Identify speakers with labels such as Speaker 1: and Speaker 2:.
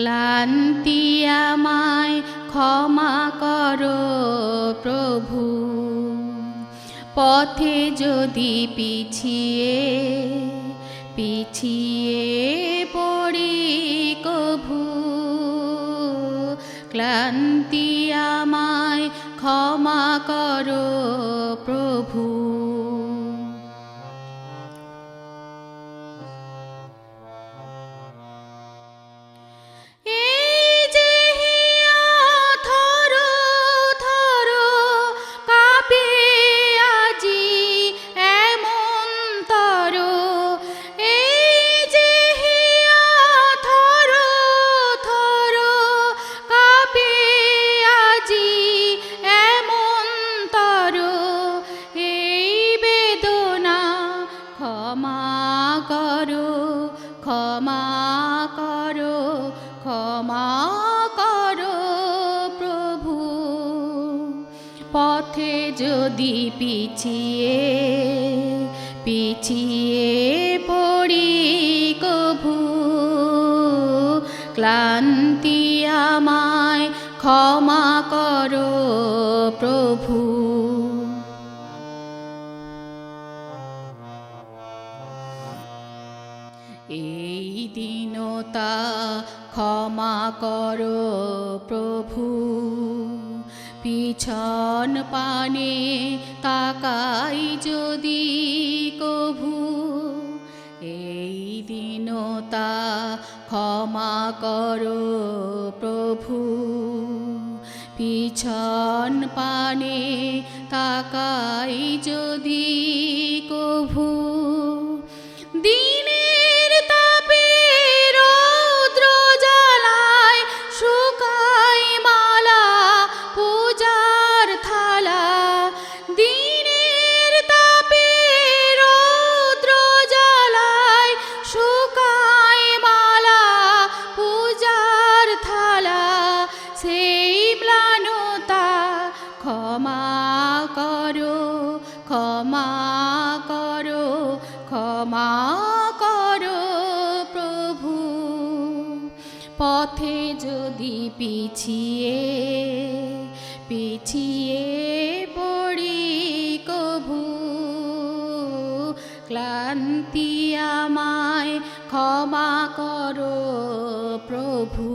Speaker 1: ক্লান্তি আমায় ক্ষমা করো, প্রভু। পথে যদি পিছিয়ে পিছিয়ে পড়ি কভু, ক্লান্তি আমায় ক্ষমা করো, প্রভু। ক্ষমা করো ক্ষমা করো প্রভু। পথে যদি পিছিয়ে পিছিয়ে পড়ি কভু, ক্লান্তি আমায় ক্ষমা করো প্রভু। এই দিনতা ক্ষমা করো প্রভু। পিছন পানে তাকাই যদি কভু এই দিনতা ক্ষমা করো প্রভু। পিছন পানে তাকাই যদি কভু দিনের করো, ক্ষমা করো ক্ষমা করো প্রভু। পথে যদি পিছিয়ে পিছিয়ে পড়ি কভু, ক্লান্তি আমায় ক্ষমা করো প্রভু।